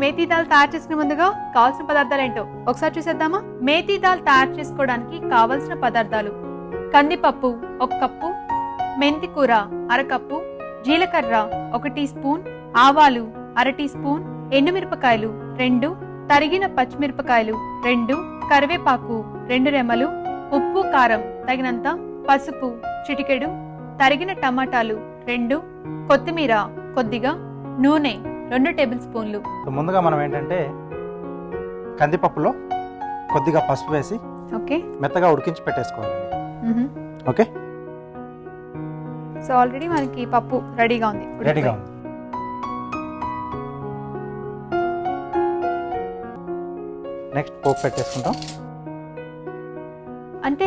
మేతి దాల్ తయారు చేసుకునే ముందుగా కావాల్సిన పదార్థాలు ఏంటో ఒకసారి చూసేద్దామా? మేతి దాల్ తయారు చేసుకోవడానికి కావలసిన పదార్థాలు. కందిపప్పు ఒక కప్పు మెంతి కూర అరకప్పు జీలకర్ర ఒక టీ స్పూన్ ఆవాలు అర టీ స్పూన్ ఎండుమిరపకాయలు రెండు తరిగిన పచ్చిమిరపకాయలు రెండు కరివేపాకు రెండు రెమ్మలు ఉప్పు కారం తగినంత పసుపు చిటికెడు తరిగిన టమాటాలు రెండు కొత్తిమీర కొద్దిగా నూనె రెండు టేబుల్ స్పూన్లు. ముందుగా మనం ఏంటంటే కందిపప్పులో కొద్దిగా పసుపు వేసి ఓకే. మెత్తగా ఉడికించి పెట్టేసుకోవాలండి. మ్మ్. ఓకే? సో ఆల్రెడీ మనకి పప్పు రెడీగా ఉంది. రెడీగా. ఉంది. నెక్స్ట్ పోపు పెట్టేసుకుంటాం. అంటే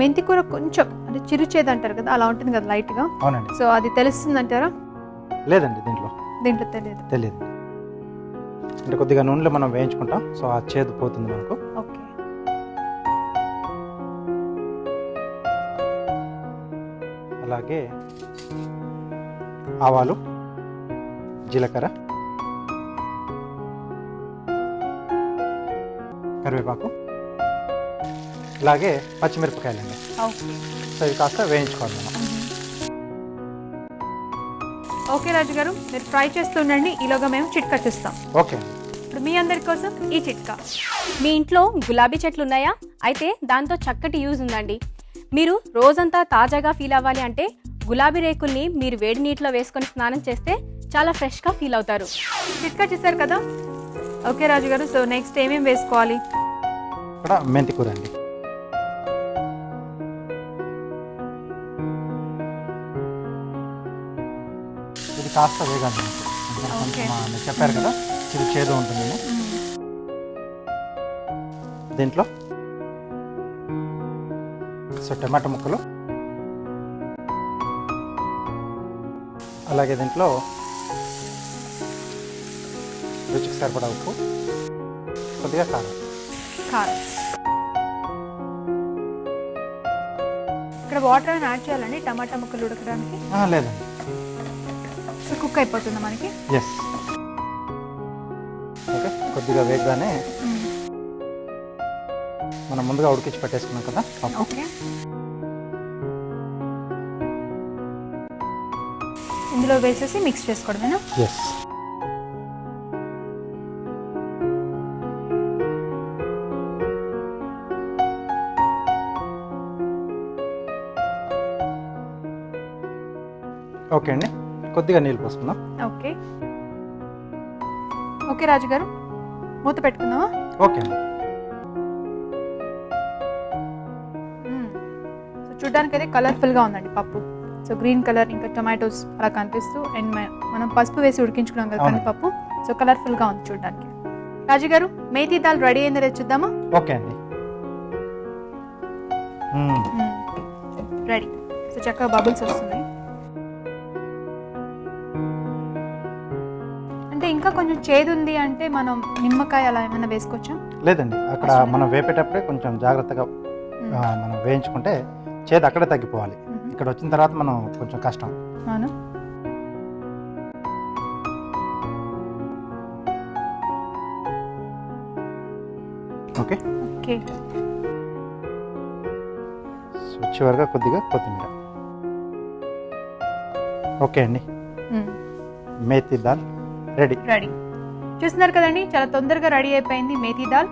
మెంతి కూర కొంచెం అంటే చిరుచేది అంటారు కదా అలా ఉంటుంది కదా లైట్గా అవునండి. సో అది తెలుస్తుంది అంటారా లేదండి దీంట్లో. దీంట్లో తెలియదు తెలియదు అంటే కొద్దిగా నూనెలో మనం వేయించుకుంటాం సో ఆ చేదు పోతుంది మనకు. ఓకే. అలాగే ఆవాలు జీలకర్ర కరివేపాకు అలాగే పచ్చిమిరపకాయలండి. సో ఇవి కాస్త వేయించుకోవాలి మనం. ఓకే రాజు గారు మీరు ఫ్రై చేస్తూ ఉండండి. ఈలోగా మేము చిట్కా చూస్తాం. ఓకే. ఇప్పుడు మీ అందరి కోసం ఈ చిట్కా. మీ ఇంట్లో గులాబీ చెట్లు ఉన్నాయా? అయితే దాంతో చక్కటి యూజ్ ఉందండి. మీరు రోజంతా తాజాగా ఫీల్ అవ్వాలి అంటే గులాబీ రేకుల్ని మీరు వేడి నీటిలో వేసుకొని స్నానం చేస్తే చాలా ఫ్రెష్గా ఫీల్ అవుతారు. చిట్కా చూసారు కదా? ఓకే రాజు గారు సో నెక్స్ట్ ఏమేమి వేసుకోవాలి? ఇక్కడ మెంతి కూర అండి. ఇది కాస్త వేగాలి కొంచెం చెప్పారు కదా ఇది చేదు ఉంటుంది దీంట్లో సో టమాటా ముక్కలు. అలాగే దీంట్లో రుచికి సరిపడా ఉప్పు. కొద్దిగా కారం. కారం. ఇక్కడ వాటర్ యాడ్ చేయాలండి టమాటా ముక్కలు ఉడకడానికి? లేదండి. సో కుక్ అయిపోతుంది మనకి? ఎస్ ఓకే కొద్దిగా వేగగానే మనం ముందుగా ఉడికించి పెట్టేసుకున్నాం కదా ఓకే. ఇందులో వేసేసి మిక్స్ చేసుకోవడమేనా? ఎస్ ఓకే అండి. కొద్దిగా నీళ్ళు పోసుకుందాం. ఓకే. ఓకే రాజు గారు మూత పెట్టుకుందామా? ఓకే. సో చూడ్డానికి అయితే కలర్ఫుల్గా ఉందండి పప్పు. సో గ్రీన్ కలర్ ఇంకా టొమాటోస్ అలా కనిపిస్తూ అండ్ మనం పసుపు వేసి ఉడికించుకున్నాం కదా. కందిపప్పు సో కలర్ఫుల్గా ఉంది చూడ్డానికి. రాజు గారు మేథీ దాల్ రెడీ అయిందో చూద్దామా? ఓకే అండి. రెడీ. సో చక్కగా బబుల్స్ వస్తున్నాయి. అంటే ఇంకా కొంచెం చేదు ఉంది అంటే మనం నిమ్మకాయ అలా ఏమైనా వేసుకోవచ్చా? లేదండి. అక్కడ మనం వేపేటప్పుడే కొంచెం జాగ్రత్తగా మనం వేయించుకుంటే చేదు అక్కడే తగ్గిపోవాలి. ఇక్కడ వచ్చిన తర్వాత మనం కొంచెం కష్టం. అవును. ఓకే. ఓకే. చివరిగా కొద్దిగా కొత్తిమీర. ఓకే అండి. మేతి దాల్. రెడీ రెడీ చూస్తున్నారు కదండి? చాలా తొందరగా రెడీ అయిపోయింది మేథీ దాల్.